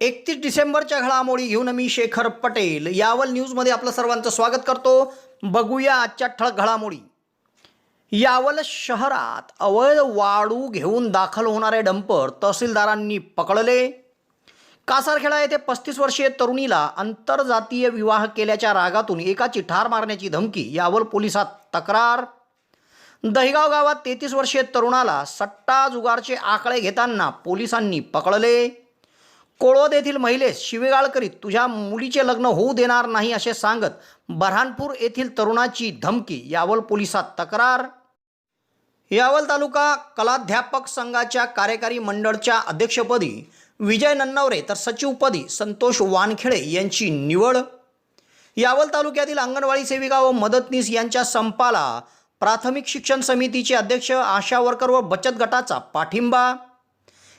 एकतीस डिसेंबरच्या घडामोडी घेऊन मी शेखर पटेल. यावल न्यूजमध्ये आपलं सर्वांचं स्वागत करतो. बघूया आजच्या ठळक घडामोडी. यावल शहरात अवैध वाळू घेऊन दाखल होणारे डंपर तहसीलदारांनी पकडले. कासारखेडा येथे पस्तीस वर्षीय तरुणीला आंतरजातीय विवाह केल्याच्या रागातून एकाची ठार मारण्याची धमकी यावल पोलिसात तक्रार. दहिगाव गावात तेहतीस वर्षीय तरुणाला सट्टा जुगारचे आकडे घेताना पोलिसांनी पकडले. कोळवद येथील महिलेस शिवेगाळ करीत तुझ्या मुलीचे लग्न होऊ देणार नाही असे सांगत बऱ्हाणपूर येथील तरुणाची धमकी यावल पोलिसात तक्रार. यावल तालुका कलाध्यापक संघाच्या कार्यकारी मंडळच्या अध्यक्षपदी विजय नन्नवरे तर सचिवपदी संतोष वानखेडे यांची निवड. यावल तालुक्यातील अंगणवाडी सेविका व मदतनीस यांच्या संपाला प्राथमिक शिक्षण समितीचे अध्यक्ष आशा वर्कर व बचत गटाचा पाठिंबा.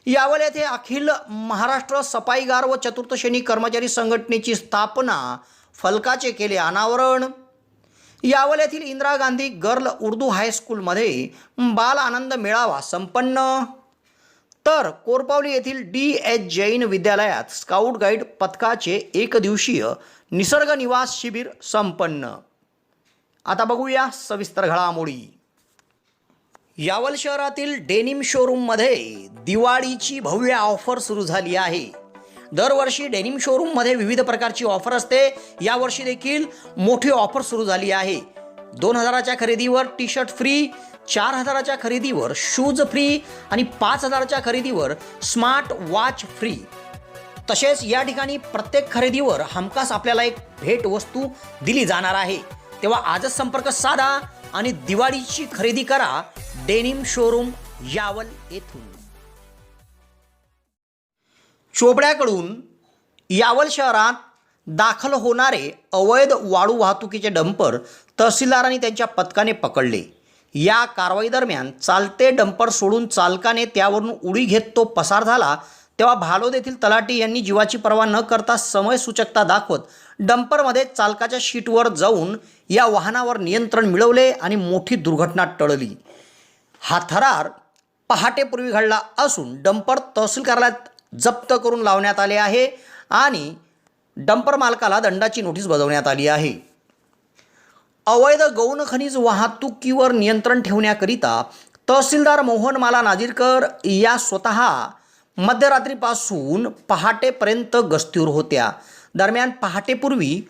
यावल येथे अखिल महाराष्ट्र सफाईगार व चतुर्थ श्रेणी कर्मचारी संघटनेची स्थापना फलकाचे केले अनावरण. यावल येथील इंदिरा गांधी गर्ल उर्दू हायस्कूलमध्ये बाल आनंद मेळावा संपन्न. तर कोरपावली येथील डी एच जैन विद्यालयात स्काउट गाईड पथकाचे एकदिवसीय निसर्ग निवास शिबिर संपन्न. आता बघूया सविस्तर घडामोडी. यावल शहरातील डेनिम शोरूममध्ये दिवाळीची भव्य ऑफर सुरू झाली आहे. दरवर्षी डेनिम शोरूममध्ये विविध प्रकारची ऑफर असते. यावर्षी देखील मोठी ऑफर सुरू झाली आहे. दोन हजाराच्या खरेदीवर टी शर्ट फ्री चार हजाराच्या खरेदीवर शूज फ्री आणि पाच हजाराच्या खरेदीवर स्मार्ट वॉच फ्री. तसेच या ठिकाणी प्रत्येक खरेदीवर हमखास आपल्याला एक भेट वस्तू दिली जाणार आहे. तेव्हा आजच संपर्क साधा आणि दिवाळीची खरेदी करा. डेनिम शोरूम यावल येथून. चोपड्याकडून यावल शहरात दाखल होणारे अवैध वाळू वाहतुकीचे डंपर तहसीलदारांनी त्यांच्या पथकाने पकडले. या कारवाई दरम्यान चालते डंपर सोडून चालकाने त्यावरून उडी घेत तो पसार झाला. तेव्हा भालोद येथील तलाटी यांनी जीवाची पर्वा न करता समयसूचकता दाखवत डंपरमध्ये चालकाच्या शीटवर जाऊन या वाहनावर नियंत्रण मिळवले आणि मोठी दुर्घटना टळली. हा थरार पहाटेपूर्वी घडला असून डंपर तहसील कार्यालयात जप्त करून लावण्यात आले आहे आणि डंपर मालकाला दंडाची नोटीस बजावण्यात आली आहे. अवैध गौण खनिज वाहतुकीवर नियंत्रण ठेवण्याकरिता तहसीलदार मोहन माला नाजीरकर या स्वतः मध्यरात्रीपासून पहाटेपर्यंत गस्तीवर होत्या. दरम्यान पहाटेपूर्वी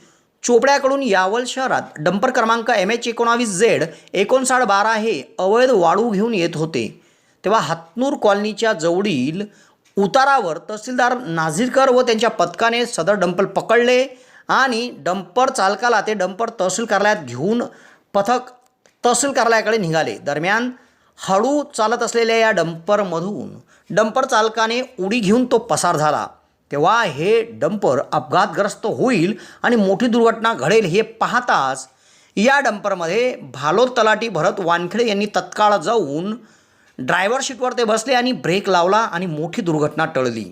चोपड्याकडून यावल शहरात डंपर क्रमांक एम एच एकोणावीस झेड एकोणसाठ बारा हे अवैध वाळू घेऊन येत होते. तेव्हा हातनूर कॉलनीच्या जवळील उतारावर तहसीलदार नाझीरकर व त्यांच्या पथकाने सदर डंपर पकडले आणि डंपर चालकाला ते डंपर तहसील कार्यालयात घेऊन पथक तहसील कार्यालयाकडे निघाले. दरम्यान हळू चालत असलेल्या या डंपरमधून डंपर चालकाने उडी घेऊन तो पसार झाला. तेव्हा हे डंपर अपघातग्रस्त होईल आणि मोठी दुर्घटना घडेल हे पाहताच या डंपरमध्ये भालोद तलाटी भरत वानखेडे यांनी तत्काळ जाऊन ड्रायव्हर सीटवर ते बसले आणि ब्रेक लावला आणि मोठी दुर्घटना टळली.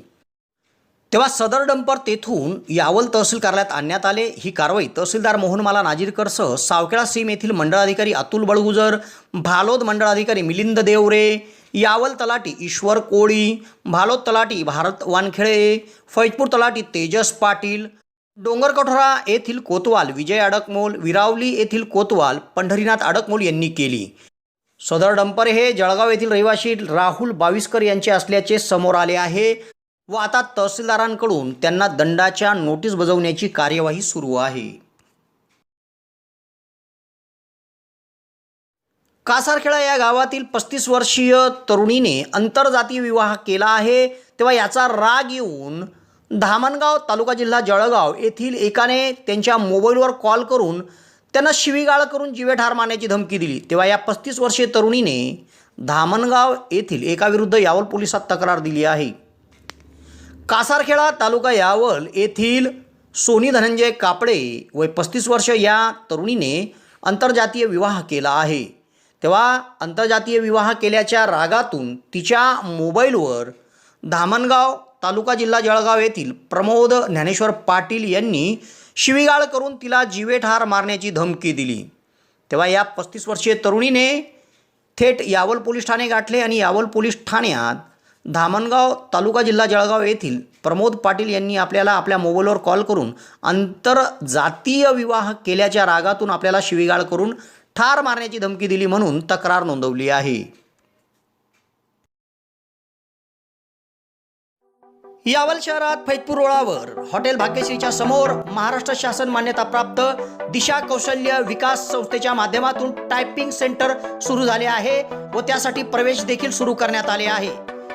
तेव्हा सदर डंपर तेथून यावल तहसील कार्यालयात आणण्यात आले. ही कारवाई तहसीलदार मोहनमाला नाजीरकरसह सावकेळा सीम येथील मंडळाधिकारी अतुल बळगुजर भालोद मंडळाधिकारी मिलिंद देवरे यावल तलाटी ईश्वर कोळी भालोद तलाटी भारत वानखेडे फैजपूर तलाटी तेजस पाटील डोंगरकठोरा येथील कोतवाल विजय अडकमोल विरावली येथील कोतवाल पंढरीनाथ अडकमोल यांनी केली. सदर डंपर हे जळगाव येथील रहिवाशी राहुल बाविस्कर यांचे असल्याचे समोर आले आहे. व आता तहसीलदारांकडून त्यांना दंडाच्या नोटीस बजावण्याची कार्यवाही सुरू आहे. कासारखेडा या गावातील पस्तीस वर्षीय तरुणीने आंतरजातीय विवाह केला आहे. तेव्हा याचा राग येऊन धामणगाव तालुका जिल्हा जळगाव येथील एकाने त्यांच्या मोबाईलवर कॉल करून त्यांना शिवीगाळ करून जीवे ठार मारण्याची धमकी दिली. तेव्हा या पस्तीस वर्षीय तरुणीने धामणगाव येथील एकाविरुद्ध यावल पोलिसात तक्रार दिली आहे. कासारखेडा तालुका यावल येथील सोनी धनंजय कापडे वय पस्तीस वर्ष या तरुणीने आंतरजातीय विवाह केला आहे. तेव्हा आंतरजातीय विवाह केल्याच्या रागातून तिच्या मोबाईलवर धामणगाव तालुका जिल्हा जळगाव येथील प्रमोद ज्ञानेश्वर पाटील यांनी शिवीगाळ करून तिला जीवेठार मारण्याची धमकी दिली. तेव्हा या पस्तीस वर्षीय तरुणीने थेट यावल पोलीस ठाणे गाठले आणि यावल पोलीस ठाण्यात धामणगाव तालुका जिल्हा जळगाव येथील प्रमोद पाटील यांनी आपल्याला आपल्या मोबाईलवर कॉल करून आंतरजातीय विवाह केल्याच्या रागातून आपल्याला शिवीगाळ करून ठार मारण्याची धमकी दिली म्हणून तक्रार नोंदवली आहे. यावल शहरात फैजपूर रोडावर हॉटेल भाग्यश्रीच्या समोर महाराष्ट्र शासन मान्यताप्राप्त दिशा कौशल्य विकास संस्थेच्या माध्यमातून टायपिंग सेंटर सुरू झाले आहे व त्यासाठी प्रवेश देखील सुरू करण्यात आले आहे.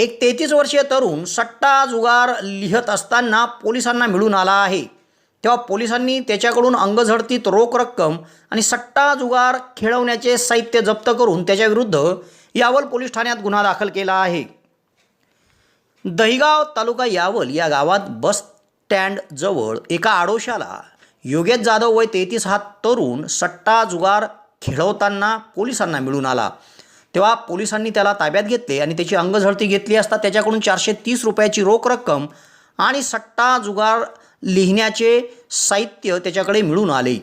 एक तेहतीस वर्षीय तरुण सट्टा जुगार लिहत असताना पोलिसांना मिळून आला आहे. तेव्हा पोलिसांनी त्याच्याकडून अंगझडतीत रोख रक्कम आणि सट्टा जुगार खेळवण्याचे साहित्य जप्त करून त्याच्याविरुद्ध यावल पोलीस ठाण्यात गुन्हा दाखल केला आहे. दहिगाव तालुका यावल या गावात बस स्टँड जवळ एका आडोशाला योगेश जाधव वय तेहतीस हा तरुण सट्टा जुगार खेळवताना पोलिसांना मिळून आला. तेव्हा पोलिसांनी त्याला ताब्यात घेतले आणि त्याची अंगझडती घेतली असता त्याच्याकडून चारशे तीस रुपयाची रोख रक्कम आणि सट्टा जुगार लिहिण्याचे साहित्य त्याच्याकडे मिळून आले.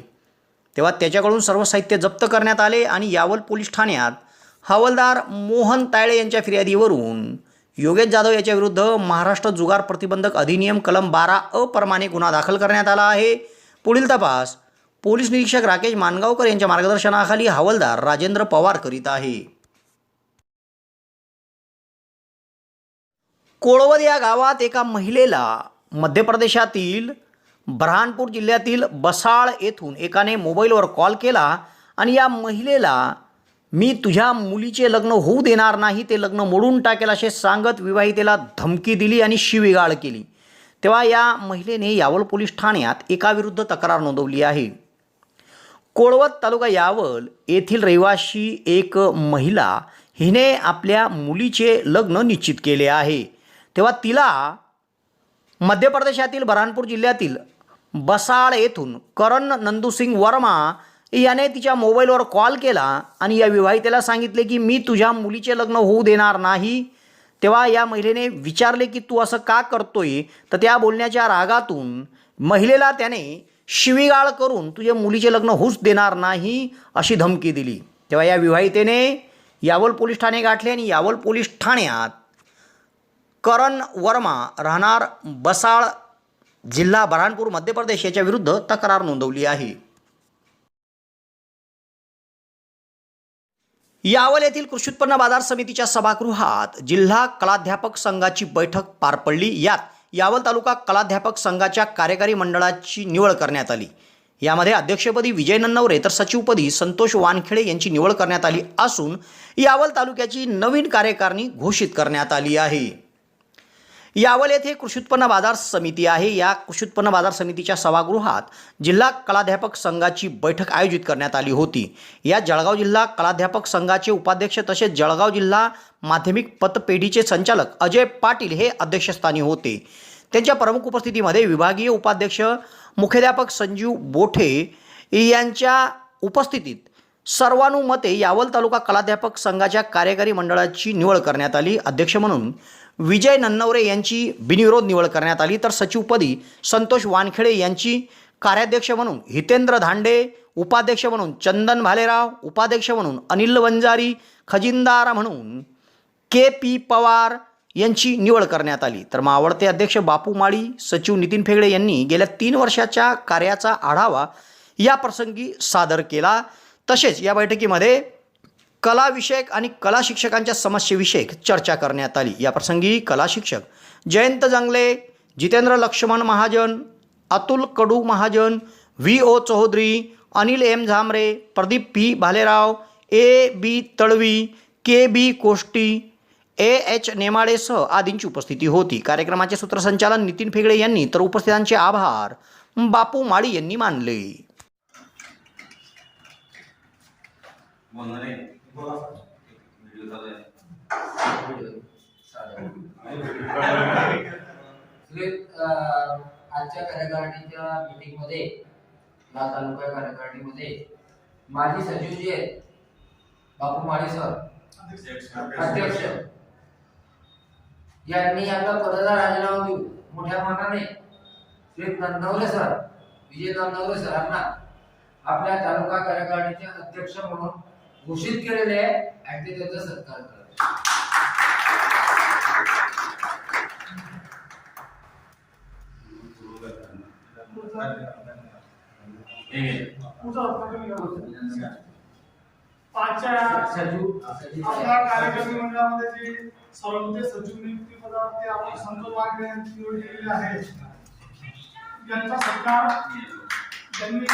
तेव्हा त्याच्याकडून सर्व साहित्य जप्त करण्यात आले आणि यावल पोलीस ठाण्यात हवालदार मोहन तायळे यांच्या फिर्यादीवरून योगेश जाधव याच्या विरुद्ध महाराष्ट्र जुगार प्रतिबंधक अधिनियम कलम बारा अप्रमाणे गुन्हा दाखल करण्यात आला आहे. पुढील तपास पोलीस निरीक्षक राकेश मानगावकर यांच्या मार्गदर्शनाखाली हवालदार राजेंद्र पवार करीत आहे. कोळवद या गावात एका महिलेला मध्य प्रदेशातील ब्रहानपूर जिल्ह्यातील बसाळ येथून एकाने मोबाईलवर कॉल केला आणि या महिलेला मी तुझ्या मुलीचे लग्न होऊ देणार नाही ते लग्न मोडून टाकेल असे सांगत विवाहितेला धमकी दिली आणि शिवीगाळ केली. तेव्हा या महिलेने यावल पोलीस ठाण्यात एकाविरुद्ध तक्रार नोंदवली आहे. कोळवत तालुका यावल येथील रहिवाशी एक महिला हिने आपल्या मुलीचे लग्न निश्चित केले आहे. तेव्हा तिला मध्य प्रदेशातील बऱ्हाणपूर जिल्ह्यातील बसाळ येथून करण नंदूसिंग वर्मा याने तिच्या मोबाईलवर कॉल केला आणि या विवाहितेला सांगितले की मी तुझ्या मुलीचे लग्न होऊ देणार नाही. तेव्हा या महिलेने विचारले की तू असं का करतोय? तर त्या बोलण्याच्या रागातून महिलेला त्याने शिवीगाळ करून तुझ्या मुलीचे लग्न होऊच देणार नाही अशी धमकी दिली. तेव्हा या विवाहितेने यावल पोलीस ठाणे गाठले आणि यावल पोलीस ठाण्यात करण वर्मा राहणार बसाळ जिल्हा बऱ्हाणपूर मध्य प्रदेश याच्या विरुद्ध तक्रार नोंदवली आहे. यावल येथील कृषी उत्पन्न बाजार समितीच्या सभागृहात जिल्हा कलाध्यापक संघाची बैठक पार पडली. यात यावल तालुका कलाध्यापक संघाच्या कार्यकारी मंडळाची निवड करण्यात आली. यामध्ये अध्यक्षपदी विजय नन्नवरे तर सचिवपदी संतोष वानखेडे यांची निवड करण्यात आली असून यावल तालुक्याची नवीन कार्यकारिणी घोषित करण्यात आली आहे. यावल येथे कृषी उत्पन्न बाजार समिती आहे. या कृषी उत्पन्न बाजार समितीच्या सभागृहात जिल्हा कलाध्यापक संघाची बैठक आयोजित करण्यात आली होती. या जळगाव जिल्हा कलाध्यापक संघाचे उपाध्यक्ष तसेच जळगाव जिल्हा माध्यमिक पतपेढीचे संचालक अजय पाटील हे अध्यक्षस्थानी होते. त्यांच्या प्रमुख उपस्थितीमध्ये विभागीय उपाध्यक्ष मुख्याध्यापक संजीव बोठे यांच्या उपस्थितीत सर्वानुमते यावल तालुका कलाध्यापक संघाच्या कार्यकारी मंडळाची निवड करण्यात आली. अध्यक्ष म्हणून विजय नन्नवरे यांची बिनविरोध निवड करण्यात आली. तर सचिवपदी संतोष वानखेडे यांची कार्याध्यक्ष म्हणून हितेंद्र धांडे उपाध्यक्ष म्हणून चंदन भालेराव उपाध्यक्ष म्हणून अनिल वंजारी खजिनदार म्हणून के पी पवार यांची निवड करण्यात आली. तर मावळते अध्यक्ष बापू माळी सचिव नितीन फेगडे यांनी गेल्या तीन वर्षाच्या कार्याचा आढावा या प्रसंगी सादर केला. तसेच या बैठकीमध्ये कलाविषयक आणि कला शिक्षकांच्या समस्येविषयक चर्चा करण्यात आली. या प्रसंगी कला शिक्षक Jayant Jangle Jitendra Laxman Mahajan Atul Kadu Mahajan V. O. Chaudhari Anil M. Zambare Pradeep P. Bhalerao A. B. Talvi K. B. Koshti A. H. नेमाडेसह आदींची उपस्थिती होती. कार्यक्रमाचे सूत्रसंचालन नितीन फेगडे यांनी तर उपस्थितांचे आभार. बापू माळी यांनी मानले. आजच्या कार्यकारिणीच्या मीटिंगमध्ये या तालुका कार्यकारिणीमध्ये माजी सचिव जे आहेत बापू माळी सर अध्यक्ष यांनी आपला पदाचा राजीनामा देऊ मोठ्या मनाने श्री नंदवरे सर विजय नंदवरे सरांना आपल्या तालुका कार्यकारिणीचे अध्यक्ष म्हणून घोषित केलेले आहे. आणि ते त्याचा सत्कार सचिव सचिव आपल्या कार्यक्रम मंडळामध्ये जे सर्वोच्च सचिव नियुक्ती पदावरती आपण संत वाघ निवड केलेली आहे. यांचा सत्कार त्यांनी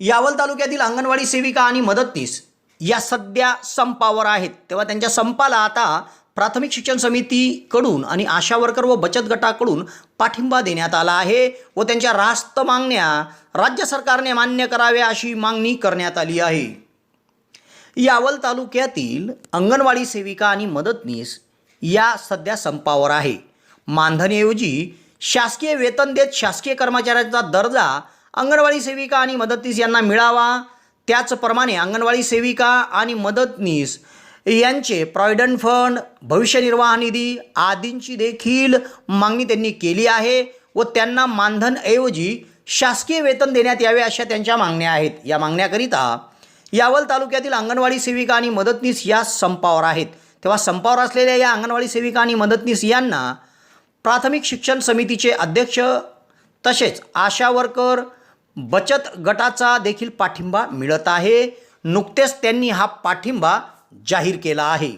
यावल तालुक्यातील अंगणवाडी सेविका आणि मदतनीस या सध्या संपावर आहेत. तेव्हा त्यांच्या संपाला आता प्राथमिक शिक्षण समितीकडून आणि आशा वर्कर व बचत गटाकडून पाठिंबा देण्यात आला आहे व त्यांच्या रास्त मागण्या राज्य सरकारने मान्य कराव्या अशी मागणी करण्यात आली आहे. यावल तालुक्यातील अंगणवाडी सेविका आणि मदतनीस या सध्या संपावर आहे. मानधनऐवजी शासकीय वेतन देत शासकीय कर्मचाऱ्याचा दर्जा अंगणवाडी सेविका आणि मदतनीस यांना मिळावा. त्याचप्रमाणे अंगणवाडी सेविका आणि मदतनीस यांचे प्रॉव्हिडंट फंड भविष्य निर्वाह निधी आदींची देखील मागणी त्यांनी केली आहे व त्यांना मानधनऐवजी शासकीय वेतन देण्यात यावे अशा त्यांच्या मागण्या आहेत. या मागण्याकरिता यावल तालुक्यातील अंगणवाडी सेविका आणि मदतनीस या संपावर आहेत. तेव्हा संपावर असलेल्या या अंगणवाडी सेविका आणि मदतनीस यांना प्राथमिक शिक्षण समितीचे अध्यक्ष तसेच आशा वर्कर बचत गटाचा देखील पाठिंबा मिळत आहे. नुकतेच त्यांनी हा पाठिंबा जाहीर केला आहे.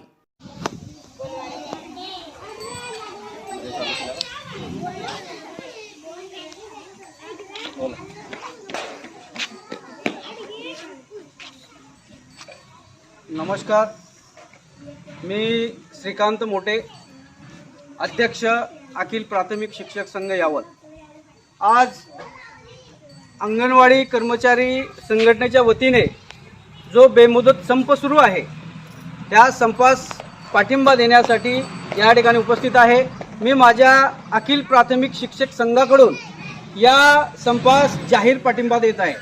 नमस्कार. मी श्रीकांत मोटे अध्यक्ष अखिल प्राथमिक शिक्षक संघ यावत. आज अंगणवाडी कर्मचारी संघटनेच्या वतीने जो बेमुदत संप सुरू आहे त्या संपास पाठिंबा देण्यासाठी या ठिकाणी उपस्थित आहे. मी माझ्या अखिल प्राथमिक शिक्षक संघाकडून या संपास जाहीर पाठिंबा देत आहे.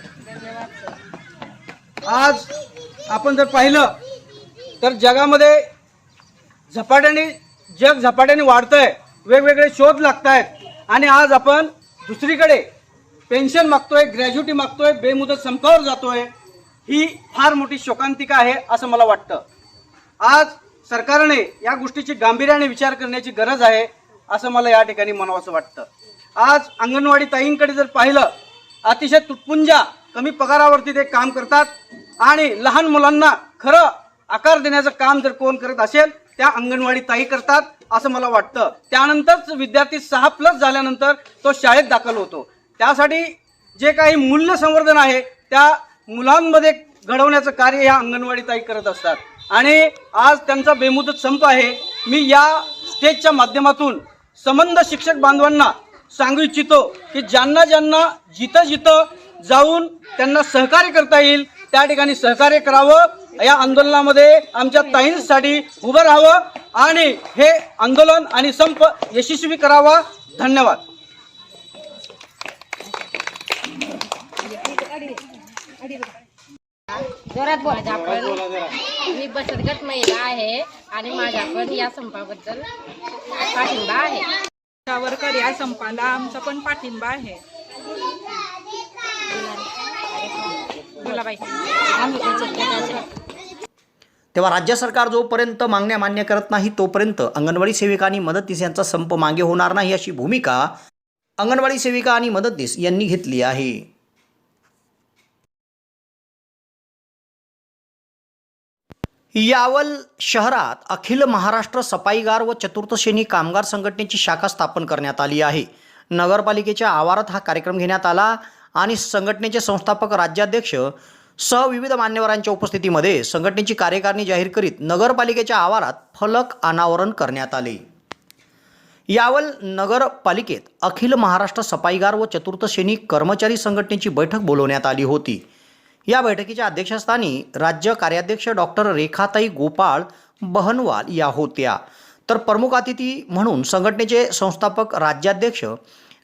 आज आपण जर पाहिलं तर जगामध्ये झपाट्याने जग झपाट्याने वाढतंय वेगवेगळे शोध लागत आहेत आणि आज आपण दुसरीकडे पेन्शन मागतोय ग्रॅज्युटी मागतोय बेमुदत संपावर जातोय ही फार मोठी शोकांतिका आहे असं मला वाटतं. आज सरकारने या गोष्टीची गांभीर्याने विचार करण्याची गरज आहे असं मला या ठिकाणी म्हणावं वाटतं. आज अंगणवाडी ताईंकडे जर पाहिलं अतिशय तुटपुंजा कमी पगारावरती ते काम करतात आणि लहान मुलांना खरं आकार देण्याचं काम जर कोण करत असेल त्या अंगणवाडी ताई करतात असं मला वाटतं. त्यानंतरच विद्यार्थी सहा प्लस झाल्यानंतर तो शाळेत दाखल होतो. त्यासाठी जे काही मूल्य संवर्धन आहे त्या मुलांमध्ये घडवण्याचं कार्य ह्या अंगणवाडी ताई करत असतात. आणि आज त्यांचा बेमुदत संप आहे. मी या स्टेजच्या माध्यमातून संबंध शिक्षक बांधवांना सांगू इच्छितो की ज्यांना ज्यांना जिथं जिथं जाऊन त्यांना सहकार्य करता येईल त्या ठिकाणी सहकार्य करावं. या आंदोलनामध्ये आमच्या ताईंसाठी उभं राहावं आणि हे आंदोलन आणि संप यशस्वी करावा. धन्यवाद. जोरात बोलायचं आपण. मी बचत गट महिला आहे आणि माझ्या पण या संपाबद्दल पाठिंबा आहे. वर्कर या संपाला आमचा पण पाठिंबा आहे. बोला बाई. आम्ही बचत गटाचे तेव्हा राज्य सरकार जोपर्यंत मागण्या मान्य करत नाही तोपर्यंत अंगणवाडी सेविका आणि मदतनीस यांचा संप मागे होणार नाही अशी भूमिका अंगणवाडी सेविका आणि मदतनीस यांनी घेतली आहे. यावल शहरात अखिल महाराष्ट्र सफाईगार व चतुर्थश्रेणी कामगार संघटनेची शाखा स्थापन करण्यात आली आहे. नगरपालिकेच्या आवारात हा कार्यक्रम घेण्यात आला आणि संघटनेचे संस्थापक राज्याध्यक्ष सह विविध मान्यवरांच्या उपस्थितीमध्ये संघटनेची कार्यकारिणी जाहीर करीत नगरपालिकेच्या आवारात फलक अनावरण करण्यात आले. यावल नगरपालिकेत अखिल महाराष्ट्र सफाईगार व चतुर्थश्रेणी कर्मचारी संघटनेची बैठक बोलवण्यात आली होती. या बैठकीच्या अध्यक्षस्थानी राज्य कार्याध्यक्ष डॉक्टर रेखाताई गोपाळ बहनवाल या होत्या. तर प्रमुख अतिथी म्हणून संघटनेचे संस्थापक राज्याध्यक्ष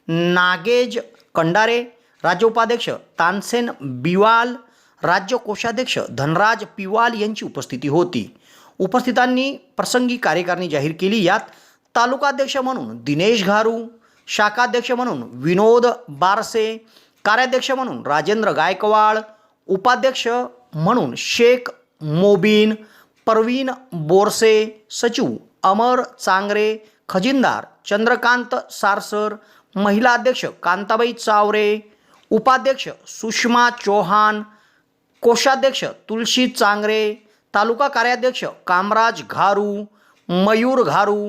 नागेज कंडारे राज्य उपाध्यक्ष तानसेन बिवाल राज्य कोषाध्यक्ष धनराज पिवाल यांची उपस्थिती होती. उपस्थितांनी प्रसंगी कार्यकारिणी जाहीर केली. यात तालुकाध्यक्ष म्हणून दिनेश घारू शाखाध्यक्ष म्हणून विनोद बारसे कार्याध्यक्ष म्हणून राजेंद्र गायकवाड उपाध्यक्ष म्हणून शेख मोबीन परवीन बोरसे सचिव अमर चांगरे खजिनदार चंद्रकांत सारसर महिला अध्यक्ष कांताबाई चावरे उपाध्यक्ष सुषमा चौहान कोषाध्यक्ष तुलसी चांगरे तालुका कार्याध्यक्ष कामराज घारू मयूर घारू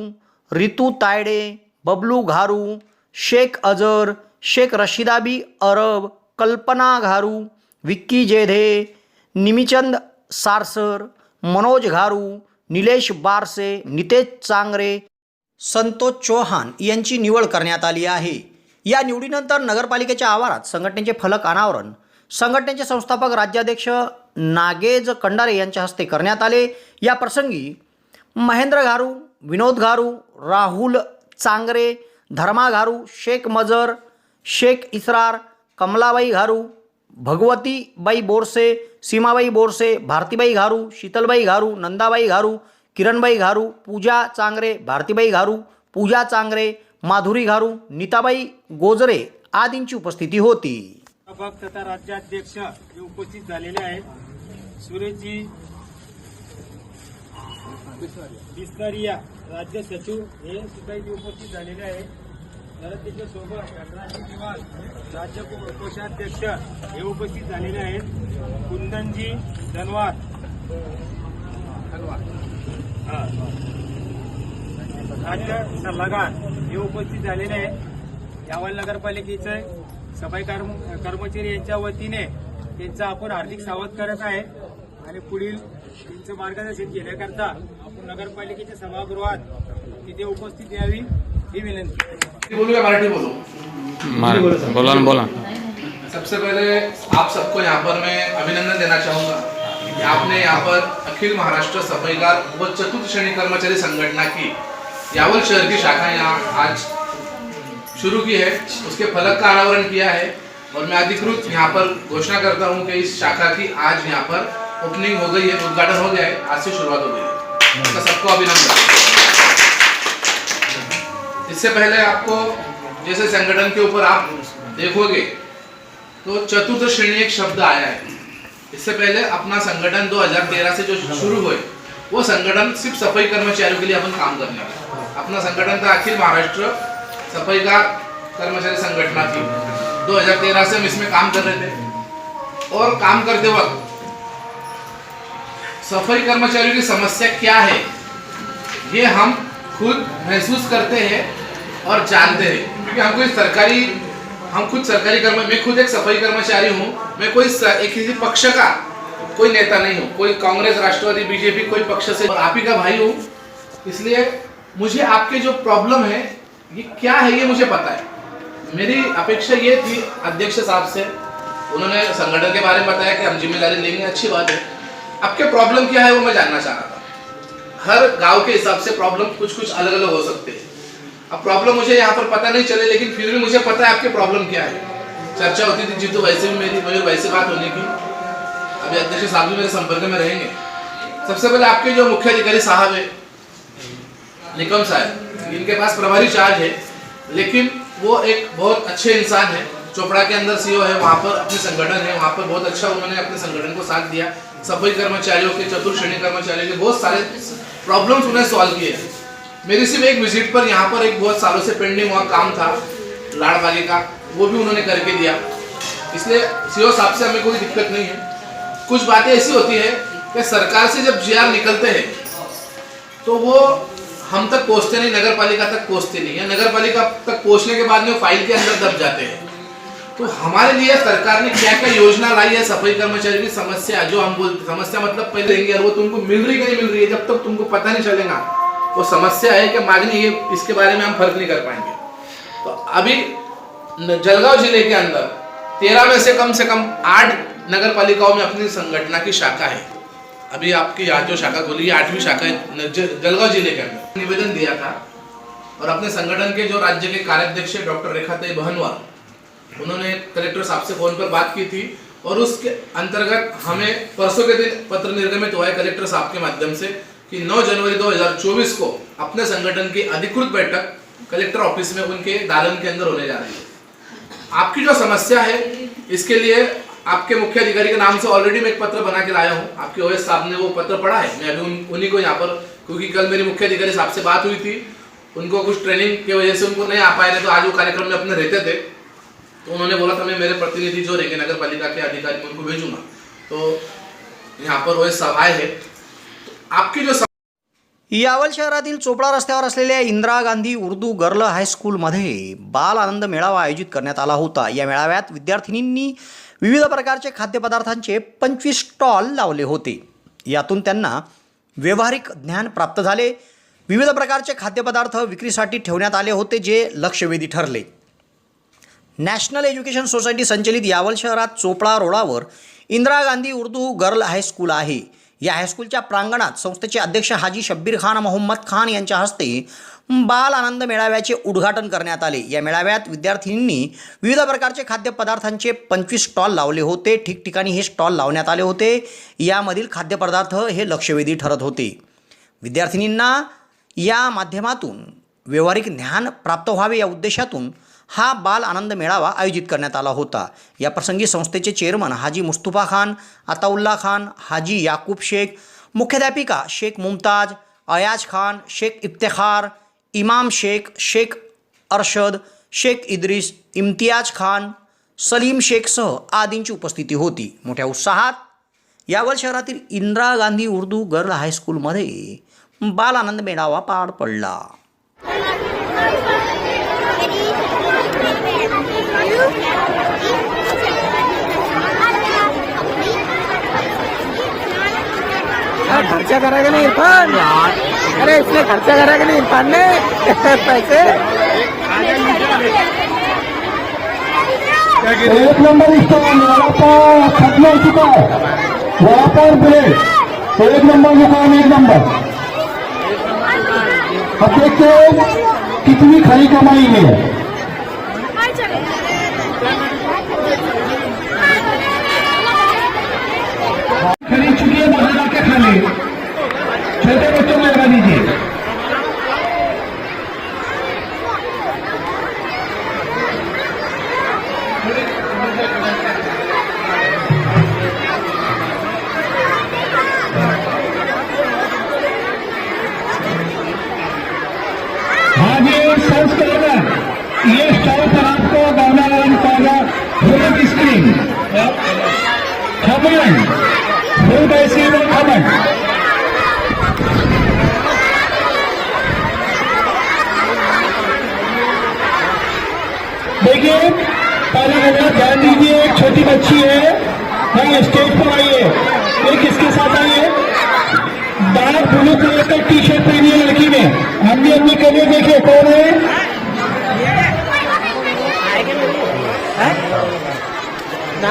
रितू तायडे बबलू घारू शेख अजर शेख रशिदाबी अरब कल्पना घारू विक्की जेधे निमिचंद सारसर मनोज घारू निलेश बारसे नितेश चांगरे संतोष चौहान यांची निवड करण्यात आली आहे. या निवडीनंतर नगरपालिकेच्या आवारात संघटनेचे फलक अनावरण. संघटनेचे संस्थापक राज्याध्यक्ष नागेज कंडारे यांच्या हस्ते करण्यात आले. या प्रसंगी महेंद्र घारू विनोद घारू राहुल चांगरे धर्मा घारू शेख मजर शेख इसरार कमलाबाई घारू भगवतीबाई बोरसे सीमाबाई बोरसे भारतीबाई घारू शीतलबाई घारू नंदाबाई घारू किरणबाई घारू पूजा चांगरे भारतीबाई घारू पूजा चांगरे माधुरी घारू नीताबाई गोजरे आदींची उपस्थिती होती. संस्थापक तथा राज्याध्यक्ष हे उपस्थित झालेले आहेत. सुरेशजी बिस्तारिया राज्य सचिव हे सुद्धा इथे उपस्थित झालेले आहेत. तर राज्य कोषाध्यक्ष हे उपस्थित झालेले आहेत. कुंदनजी धनवार. राज्य सल्लागार हे उपस्थित झालेले आहेत. यावल नगरपालिकेचे सफाई कर्म कर्मचारी यांच्या वतीने त्यांचं आपण हार्दिक स्वागत करत आहे. आणि पुढील त्यांचं मार्गदर्शन घेण्याकरता आपण नगरपालिकेच्या सभागृहात तिथे उपस्थित यावी ही विनंती. बोलूँ या मराठी बोलूँ? बोला बोला सबसे पहले आप सबको यहाँ पर मैं अभिनंदन देना चाहूँगा कि आपने यहाँ पर अखिल महाराष्ट्र सफाईकार व चतुर्थ श्रेणी कर्मचारी संगठना की यावल शहर की शाखा यहाँ आज शुरू की है। उसके फलक का अनावरण किया है और मैं अधिकृत यहाँ पर घोषणा करता हूँ कि इस शाखा की आज यहाँ पर ओपनिंग हो गई है उद्घाटन हो गया है आज से शुरुआत हो गई है। सबको अभिनंदन। इससे पहले आपको जैसे संगठन के ऊपर आप देखोगे तो चतुर्थ श्रेणी एक शब्द आया है। इससे पहले अपना संगठन 2013 से जो शुरू हुए, वो संगठन सिर्फ़ सफ़ाई कर्मचारियों के लिए अपन काम करने लगे अपना संगठन था अखिल महाराष्ट्र सफ़ाई का कर्मचारी संगठना थी। 2013 से हम इसमें काम कर रहे थे। और काम करते वक्त सफ़ाई कर्मचारियों की समस्या क्या है, ये हम खुद महसूस करते हैं। और जानते हैं। क्योंकि हम कोई सरकारी, हम खुद सरकारी कर्म, मैं खुद एक सफ़ाई कर्मचारी हूँ। मैं कोई एक किसी पक्ष का कोई नेता नहीं हूँ। कोई कांग्रेस, राष्ट्रवादी, बीजेपी, कोई पक्ष से आप ही का भाई हूँ। इसलिए मुझे आपके जो प्रॉब्लम है, ये क्या है, ये मुझे पता है। मेरी अपेक्षा ये थी अध्यक्ष साहब से। उन्होंने संगठन के बारे में बताया कि हम ज़िम्मेदारी लेंगे, अच्छी बात है। आपके प्रॉब्लम क्या है, वो मैं जानना चाह रहा था हर गाँव के हिसाब से प्रॉब्लम कुछ कुछ अलग अलग हो सकते हैं। अब प्रॉब्लम मुझे यहाँ पर पता नहीं चले, लेकिन फिर भी मुझे पता है आपके प्रॉब्लम क्या है। चर्चा होती थी जीतू भाई से भी मेरी मयूर भाई से बात होने की। अभी अध्यक्ष साहब भी मेरे संपर्क में रहेंगे। सबसे पहले आपके जो मुख्य अधिकारी साहब है, निकम साहब, इनके पास प्रभारी चार्ज है, लेकिन वो एक बहुत अच्छे इंसान है। चोपड़ा के अंदर सीओ है, वहाँ पर अपने संगठन है, वहाँ पर बहुत अच्छा उन्होंने अपने संगठन को साथ दिया। सफ़ाई कर्मचारियों के चतुर्थ श्रेणी कर्मचारियों के बहुत सारे प्रॉब्लम्स उन्हें सॉल्व किए मेरी सिर्फ़ एक विज़िट पर, यहाँ पर एक बहुत सालों से पेंडिंग हुआ काम था, लाड़बागे का, वो भी उन्होंने करके दिया। इसलिए सीओ साहब से हमें कोई दिक्कत नहीं है। कुछ बातें ऐसी होती है कि सरकार से जब जी निकलते हैं तो वो हम तक पहुँचते नहीं नगर पालिका तक पहुँचते नहीं है नगर पालिका तक पहुँचने के बाद में फ़ाइल के अंदर दब जाते हैं। तो हमारे लिए सरकार ने क्या क्या योजना लाई है? सफ़ाई कर्मचारी की समस्या, जो हम बोलते समस्या मतलब पहले देंगे और वो तुमको मिल रही कि नहीं मिल रही है, जब तक तुमको पता नहीं चलेगा। वो समस्या है कि मांगनी ये, इसके बारे में हम फ़र्क नहीं कर पाएँगे। तो अभी जलगांव ज़िले के अंदर तेरह में से कम से कम आठ नगर पालिकाओं में अपनी संगठना की शाखा है। अभी आपकी आज जो शाखा खुली आठवीं शाखा है जलगांव ज़िले के अंदर। निवेदन दिया था और अपने संगठन के जो राज्य के कार्याध्यक्ष डॉक्टर रेखाताई बहनवार उन्होंने कलेक्टर साहब से फ़ोन पर बात की थी और उसके अंतर्गत हमें परसों के दिन पत्र निर्गमित हुआ है कलेक्टर साहब के माध्यम से। कि 9 जनवरी 2024 को अपने संगठन की अधिकृत बैठक कलेक्टर ऑफ़िस में उनके दालन के अंदर होने जा रही है। आपकी जो समस्या है इसके लिए आपके मुख्य अधिकारी के नाम से ऑलरेडी मैं एक पत्र बना के लाया हूँ। आपके ओएस साहब ने वो पत्र पढ़ा है। मैं अभी उन, उन्हीं को यहाँ पर क्योंकि कल मेरी मुख्य अधिकारी साहब से बात हुई थी उनको कुछ ट्रेनिंग की वजह से उनको नहीं आ पाए नहीं तो आज वो कार्यक्रम में अपने रहते थे। तो उन्होंने बोला था मैं मेरे प्रतिनिधि जो रहेंगे नगर पालिका के अधिकारी उनको भेजूँगा। तो यहाँ पर साहब आए हैं। आपकी जो यावल शहरातील चोपडा रस्त्यावर असलेल्या इंदिरा गांधी उर्दू गर्ल हायस्कूलमध्ये बाल आनंद मेळावा आयोजित करण्यात आला होता. या मेळाव्यात विद्यार्थिनींनी विविध प्रकारचे खाद्यपदार्थांचे पंचवीस स्टॉल लावले होते. यातून त्यांना व्यावहारिक ज्ञान प्राप्त झाले. विविध प्रकारचे खाद्यपदार्थ विक्रीसाठी ठेवण्यात आले होते जे लक्षवेधी ठरले. नॅशनल एज्युकेशन सोसायटी संचलित यावल शहरात Chopda रोडावर Indira Gandhi Urdu girl high school आहे. या हायस्कूलच्या प्रांगणात संस्थेचे अध्यक्ष हाजी शब्बीर खान मोहम्मद खान यांच्या हस्ते बाल आनंद मेळाव्याचे उद्घाटन करण्यात आले. या मेळाव्यात विद्यार्थ्यांनी विविध प्रकारचे खाद्यपदार्थांचे पंचवीस स्टॉल लावले होते. ठिकठिकाणी हे स्टॉल लावण्यात आले होते. यामधील खाद्यपदार्थ हे लक्षवेधी ठरत होते. विद्यार्थिनींना या माध्यमातून व्यावहारिक ज्ञान प्राप्त व्हावे या उद्देशातून हा बाल आनंद मेळावा आयोजित करण्यात आला होता. या प्रसंगी संस्थेचे चेअरमन हाजी मुस्तफा खान अताउल्ला खान हाजी याकूब शेख मुख्याध्यापिका शेख मुमताज अयाज खान शेख इफ्तेखार इमाम शेख शेख अरशद शेख इद्रिस इम्तियाज खान सलीम शेखसह आदींची उपस्थिती होती. मोठ्या उत्साहात यावर शहरातील इंदिरा गांधी उर्दू गर्ल हायस्कूलमध्ये बाल आनंद मेळावा पार पडला. खर्चा करा नहीं इरफान. अरे इसने खर्चा करा नहीं इरफान ने. पैसे. एक नंबर स्टॉल वहाँ खत्म चुका है वहाँ ब्रेड एक नंबर दुकान एक नंबर. अब देखते हो कितनी खरी कमाई है छोटे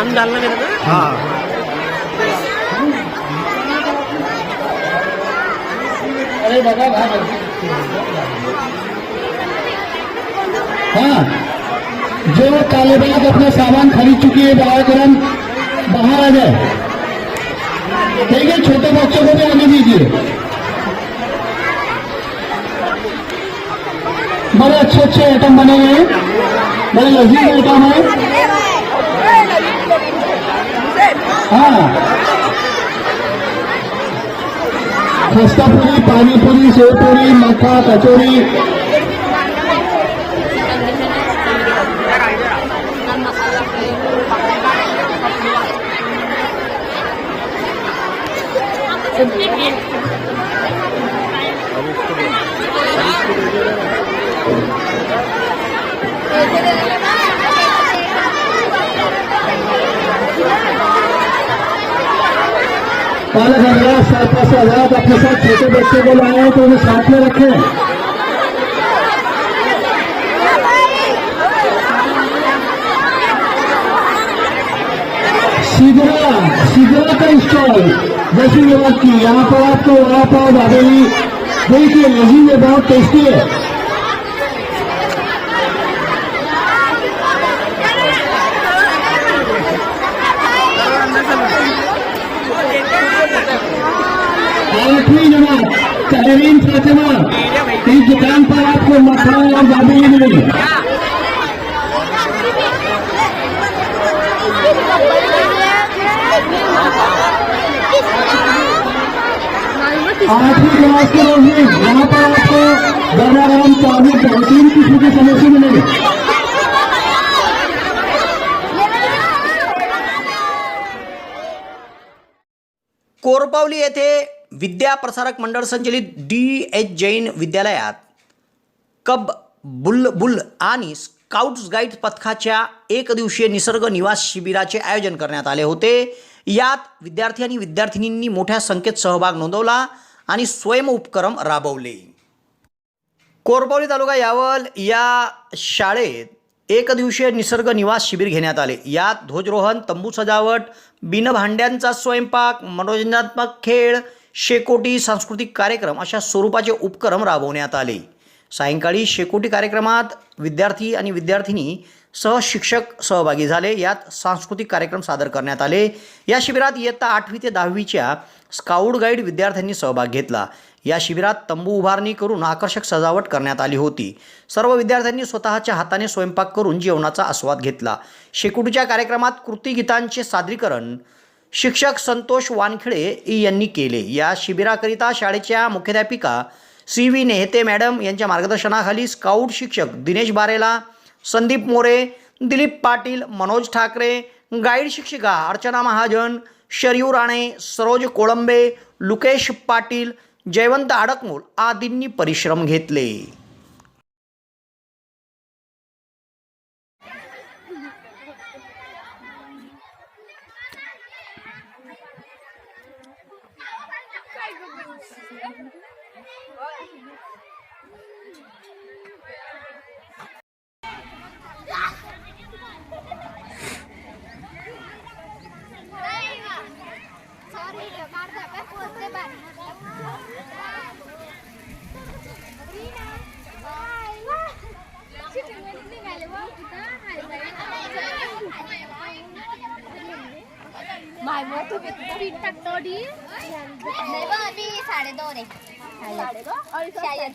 नाम डालना मेरे को अरे बघा भाई हाँ जो तालिबान अपना सामान खरीद चुकी है बाहर करम बाहर आ जाए ठीक है छोटे बच्चों को भी आने दीजिए बड़े अच्छे अच्छे आइटम बने हुए हैं बड़े लजीज आइटम है खस्तापुरी पाणीपुरी पूरी पानी कचोरी. सेव पूरी पाँच हजार सात पाँच हजार अपने साथ छोटे बच्चे को लाए हैं तो उन्हें साथ में रखें सिगरा सिगरा का स्टॉल जैसी बात की यहाँ पर आपको वड़ा पाव दादेली देखिए लजीज बहुत टेस्टी है आठवीं जमात तहरीन फातिमा. इस दुकान पर आपको मखन और दाबेली मिलेगी आठवीं क्लास के लोग हैं यहाँ पर आपको गर्मा गर्म चावल बेहतरीन किस्म के समोसे मिलेंगे कोरपावली येथे विद्याप्रसारक मंडळ संचलित डी एच जैन विद्यालयात कब बुल बुल आणि स्काउट्स गाईड पथकाच्या एक दिवसीय निसर्ग निवास शिबिराचे आयोजन करण्यात आले होते. यात विद्यार्थी आणि विद्यार्थिनींनी मोठ्या संख्येत सहभाग नोंदवला आणि स्वयं उपक्रम राबवले. कोरपावली तालुका यावल या शाळेत एक दिवसीय निसर्ग निवास शिबिर घेण्यात आले. यात ध्वजरोहण तंबू सजावट बिनभांड्यांचा स्वयंपाक मनोरंजनात्मक खेळ शेकोटी सांस्कृतिक कार्यक्रम अशा स्वरूपाचे उपक्रम राबवण्यात आले. सायंकाळी शेकोटी कार्यक्रमात विद्यार्थी आणि विद्यार्थिनी सहशिक्षक सहभागी झाले. यात सांस्कृतिक कार्यक्रम सादर करण्यात आले. या शिबिरात इयत्ता आठवी ते दहावीच्या स्काउट गाईड विद्यार्थ्यांनी सहभाग घेतला. या शिबिरात तंबू उभारणी करून आकर्षक सजावट करण्यात आली होती. सर्व विद्यार्थ्यांनी स्वतःच्या हाताने स्वयंपाक करून जेवणाचा आस्वाद घेतला. शेकोटीच्या कार्यक्रमात कृतीगीतांचे सादरीकरण शिक्षक संतोष वानखेडे यांनी केले. या शिबिराकरिता शाळेच्या मुख्याध्यापिका सी व्ही नेहते मॅडम यांच्या मार्गदर्शनाखाली स्काउट शिक्षक दिनेश बारेला संदीप मोरे दिलीप पाटील मनोज ठाकरे गाईड शिक्षिका अर्चना महाजन शरयू राणे सरोज कोळंबे लुकेश पाटील जयवंत अडकमोल आदींनी परिश्रम घेतले. साडे दोन शायद